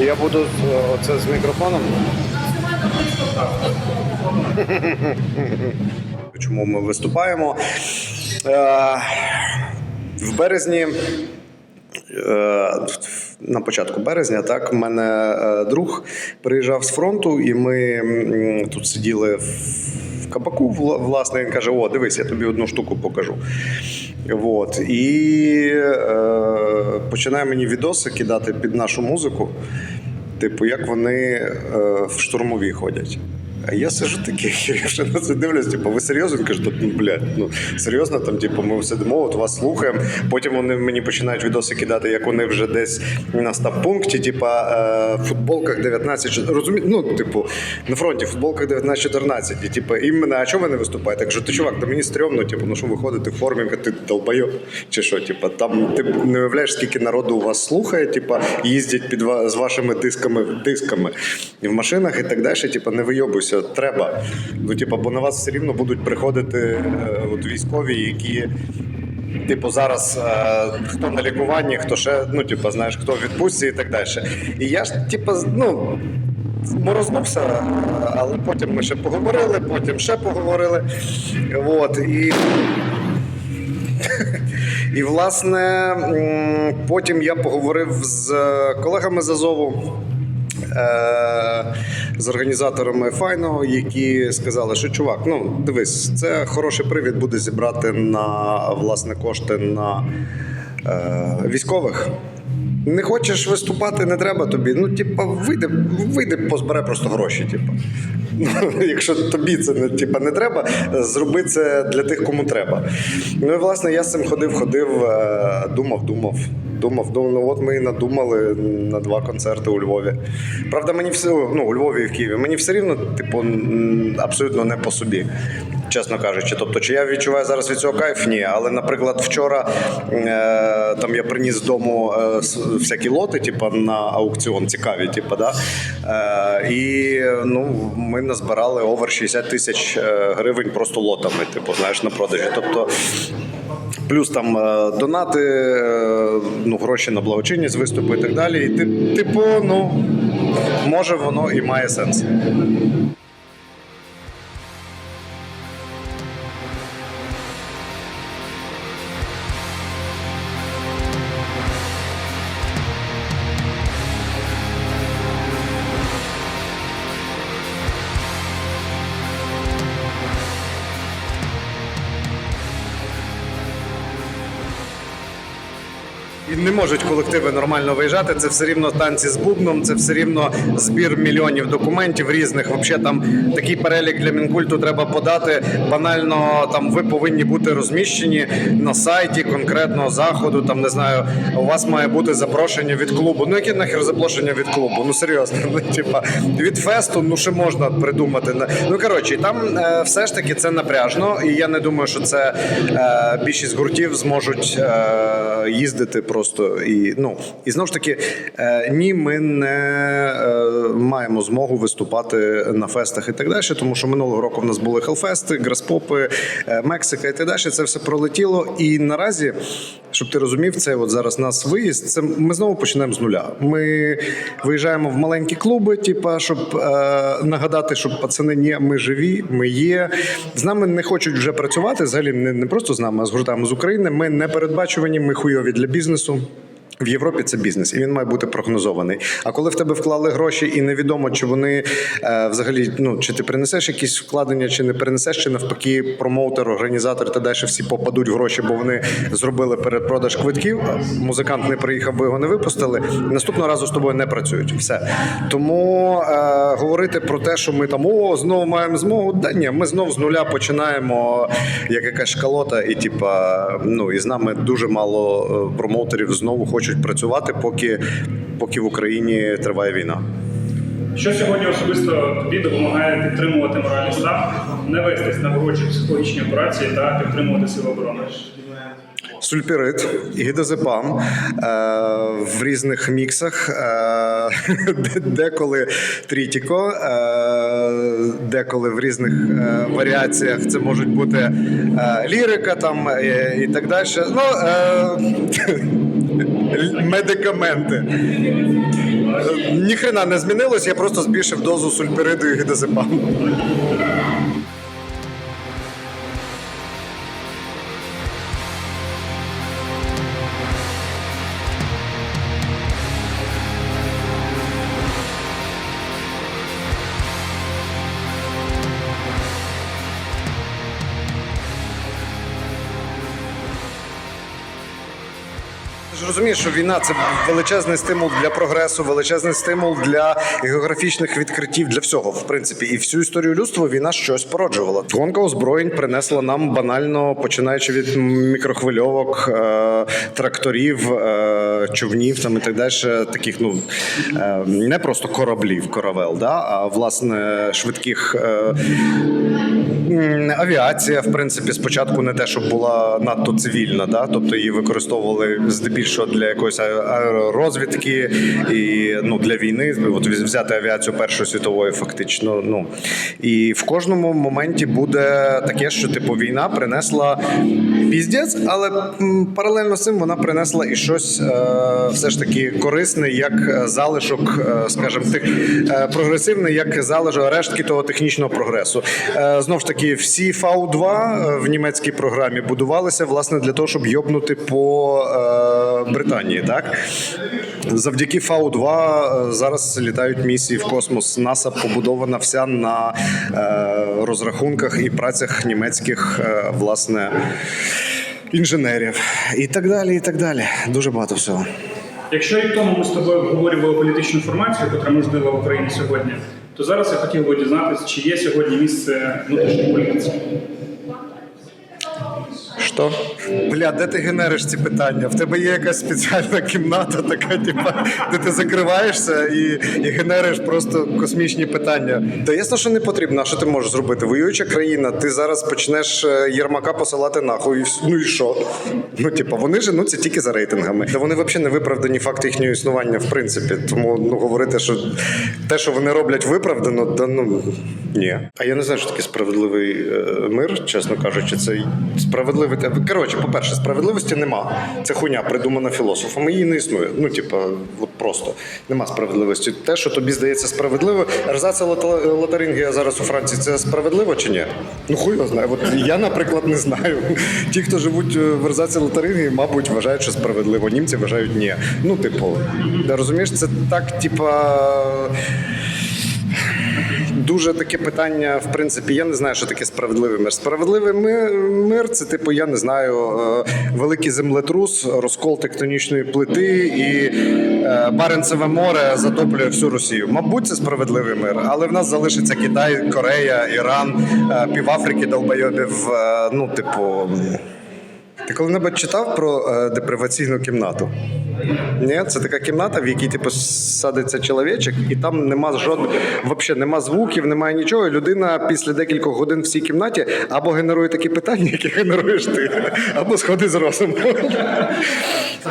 Я буду з- оце з мікрофоном. Чому ми виступаємо? Е, в березні. е, На початку березня, так, у мене е, друг приїжджав з фронту, і ми тут сиділи в кабаку. Власне, він каже: О, дивись, я тобі одну штуку покажу. Вот. І е, починає мені відоси кидати під нашу музику. Типу, як вони е, в штурмові ходять. А я сижу такий, я ще на це дивлюсь, типу, ви серйозно? Він каже, ну, блядь, ну серйозно, там, типу, ми сидимо, от вас слухаємо. Потім вони мені починають відоси кидати, як вони вже десь на стаб-пункті, типу, е, в футболках 19 розумі... ну, типу, на фронті в футболках 19-14. І типу, і мене, а чого ви не виступаєте? Я кажу, ти чувак, та мені стрьомно, типу, ну що ви ходите в формі, ти долбайок, чи що, типу, там ти не уявляєш, скільки народу у вас слухає, типу, їздять під з вашими дисками, дисками в машинах і так далі. Типу, не вийобуйся, треба. Ну, типу, бо на вас все рівно будуть приходити е, от військові, які. Типу, зараз е, хто на лікуванні, хто ще, ну, типу, знаєш, хто в відпустці і так далі. І я ж, типу, ну, морознувся, але потім ми ще поговорили, потім ще поговорили. От, і і власне потім я поговорив з колегами з Азову. Е, З організаторами файного, які сказали, що чувак, ну дивись, це хороший привід буде зібрати на власне кошти на е, військових. Не хочеш виступати, не треба тобі. Ну, типа, вийди, вийди, позбере просто гроші. Типа. Якщо тобі це не, типа, не треба, зроби це для тих, кому треба. Ну і власне я з цим ходив, ходив, е, думав, думав. Думав, думав, ну от ми і надумали на два концерти у Львові. Правда, мені все ну, у Львові і в Києві. Мені все рівно, типу, абсолютно не по собі, чесно кажучи. Тобто, чи я відчуваю зараз від цього кайф? Ні. Але, наприклад, вчора е, там я приніс з дому е, всякі лоти, типу, на аукціон цікаві, типу, да? Е, і ну, ми назбирали овер 60 тисяч е, гривень просто лотами, типу, знаєш, на продажі. Тобто. Плюс там е, донати, е, ну, гроші на благочинність, виступи і так далі. І ти- типу, ну може воно і має сенс. Не можуть колективи нормально виїжджати. Це все рівно танці з бубном, це все рівно збір мільйонів документів різних. Взагалі там такий перелік для мінкульту треба подати. Банально там ви повинні бути розміщені на сайті конкретного заходу. Там не знаю, у вас має бути запрошення від клубу. Ну яке нахер запрошення від клубу? Ну серйозно, ну типа від фесту, ну ще можна придумати. Ну коротше, там е, все ж таки це напряжно, і я не думаю, що це е, більшість гуртів зможуть е, їздити просто і ну і знову ж таки, е, ні, ми не е, маємо змогу виступати на фестах і так далі, тому що минулого року в нас були хелфести, граспопи, е, Мексика і так далі. Це все пролетіло. І наразі, щоб ти розумів, це от зараз нас виїзд. Це ми знову починаємо з нуля. Ми виїжджаємо в маленькі клуби, типа, щоб е, нагадати, що пацани, ні, ми живі, ми є. З нами не хочуть вже працювати. Взагалі не, не просто з нами, а з гуртами з України. Ми не передбачувані, ми хуйові для бізнесу. Amém. В Європі це бізнес, і він має бути прогнозований. А коли в тебе вклали гроші, і невідомо, чи вони е, взагалі ну чи ти принесеш якісь вкладення, чи не перенесеш, чи навпаки, промоутер, організатор та далі всі попадуть гроші, бо вони зробили передпродаж квитків. Музикант не приїхав, бо його не випустили. Наступного разу з тобою не працюють. Все тому е, говорити про те, що ми там о знову маємо змогу. Да ні, ми знову з нуля починаємо як якась шкалота, і типа ну і з нами дуже мало е, промоутерів знову хочуть працювати, поки, поки в Україні триває війна. Що сьогодні особисто тобі допомагає підтримувати моральний стан, не вестись на ворочі психологічні операції та підтримувати сили оборони? Сульпірит, гідозепам е, в різних міксах, е, деколи трітіко, е, деколи в різних е, варіаціях це можуть бути е, лірика там е, і так далі. Ну, е, медикаменти. Е, Ніхрена не змінилось, я просто збільшив дозу сульпериду і гідозепаму. Ж розумієш, що війна це величезний стимул для прогресу, величезний стимул для географічних відкриттів, для всього, в принципі. І всю історію людства війна щось породжувала. Гонка озброєнь принесла нам банально, починаючи від мікрохвильовок, е, тракторів, е, човнів там і так далі. Таких, ну е, не просто кораблів, коравел, да, а власне швидких. Авіація, в принципі, спочатку не те, щоб була надто цивільна, да? тобто її використовували здебільшого для якоїсь аеророзвідки і ну, для війни. От взяти авіацію Першої світової, фактично. Ну і в кожному моменті буде таке, що типу війна принесла піздець, але паралельно з цим вона принесла і щось е, все ж таки корисне, як залишок, е, скажімо, тих е, прогресивне, як залежок рештки того технічного прогресу. Е, знов ж таки, всі Фау-2 е, в німецькій програмі будувалися власне для того, щоб йобнути по е, Британії. Так завдяки Фау-2 е, зараз літають місії в космос. НАСА побудована вся на е, розрахунках і працях німецьких е, власне інженерів і так далі. І так далі. Дуже багато всього. Якщо рік тому ми з тобою обговорювали політичну формацію, яка можлива в Україні сьогодні, то зараз я хотів би дізнатися, чи є сьогодні місце внутрішньої політиці. Що? Бля, де ти генериш ці питання? В тебе є якась спеціальна кімната, така, типа, де ти закриваєшся і, і генериш просто космічні питання. Та ясно, що не потрібно. А що ти можеш зробити? Воююча країна, ти зараз почнеш е, Єрмака посилати нахуй. і Ну і що? Ну, типа, вони женуться тільки за рейтингами. Та вони взагалі не виправдані факти їхнього існування, в принципі. Тому ну говорити, що те, що вони роблять, виправдано, да ну ні. А я не знаю, що таке справедливий е, мир, чесно кажучи, це справедливий. Коротше, по-перше, справедливості нема. Це хуйня придумана філософами. Її не існує. Ну, типа, от просто нема справедливості. Те, що тобі здається справедливо, Ерзація лота- лотарингія зараз у Франції, це справедливо чи ні? Ну хуй його знає. От я, наприклад, не знаю. Ті, хто живуть е, в Ерзаці лотарингії, мабуть, вважають, що справедливо. Німці вважають ні. Ну, типу, розумієш, це так, типа. Дуже таке питання, в принципі, я не знаю, що таке справедливий мир. Справедливий ми- мир це, типу, я не знаю, е, великий землетрус, розкол тектонічної плити і е, Баренцеве море затоплює всю Росію. Мабуть, це справедливий мир, але в нас залишиться Китай, Корея, Іран, е, півафрики долбойобів. Ну, типу. Ти коли-небудь читав про е, деприваційну кімнату? Ні, це така кімната, в якій типу садиться чоловічок, і там нема жодних, взагалі нема звуків, немає нічого. Людина після декількох годин в цій кімнаті або генерує такі питання, які генеруєш ти, або сходить з розуму.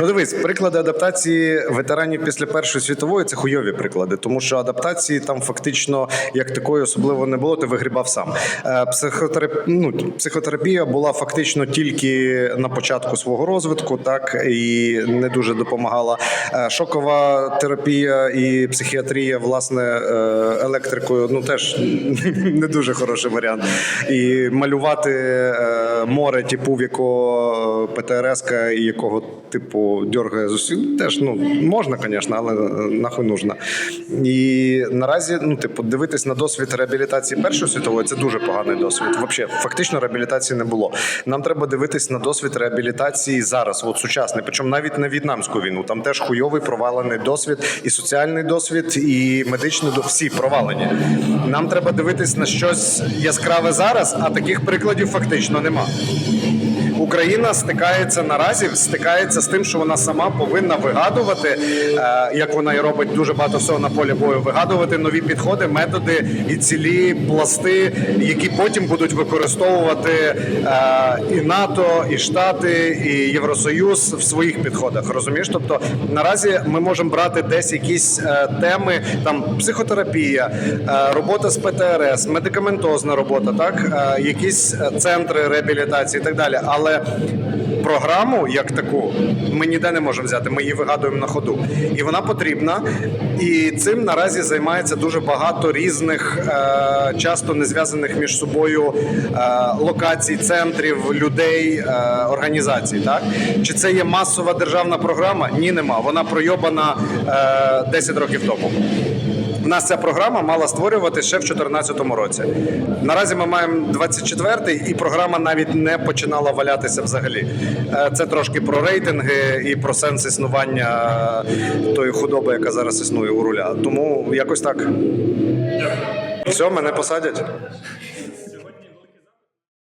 Ну, дивись, приклади адаптації ветеранів після Першої світової це хуйові приклади, тому що адаптації там фактично як такої особливо не було, ти вигрібав сам. Е, Психотерап... ну, психотерапія була фактично тільки на початку свого розвитку, так і не дуже допомагала. Е, Шокова терапія і психіатрія, власне, е, електрикою, ну теж не дуже хороший варіант. І малювати е, море, типу, в якого ПТРС і якого типу з усіх, теж ну можна, звісно, але нахуй нужно. І наразі, ну, типу, дивитись на досвід реабілітації Першої світової це дуже поганий досвід. Взагалі, фактично реабілітації не було. Нам треба дивитись на досвід реабілітації зараз, от сучасний, причому навіть на в'єтнамську війну. Там теж хуйовий провалений досвід, і соціальний досвід, і медичний до всі провалені. Нам треба дивитись на щось яскраве зараз, а таких прикладів фактично нема. Україна стикається наразі, стикається з тим, що вона сама повинна вигадувати, е, як вона і робить дуже багато всього на полі бою, вигадувати нові підходи, методи і цілі пласти, які потім будуть використовувати е, і НАТО, і Штати, і Євросоюз в своїх підходах. Розумієш? Тобто наразі ми можемо брати десь якісь е, теми, там психотерапія, робота з ПТРС, медикаментозна робота, так якісь центри реабілітації і так далі. Але програму як таку ми ніде не можемо взяти. Ми її вигадуємо на ходу, і вона потрібна. І цим наразі займається дуже багато різних, е, часто не зв'язаних між собою е, локацій, центрів, людей, е, організацій. Так чи це є масова державна програма? Ні, нема. Вона пройобана е, 10 років тому. Нас ця програма мала створювати ще в 2014 році. Наразі ми маємо 24-й, і програма навіть не починала валятися взагалі. Е, Це трошки про рейтинги і про сенс існування е, тої худоби, яка зараз існує у руля. Тому якось так. Все, мене посадять.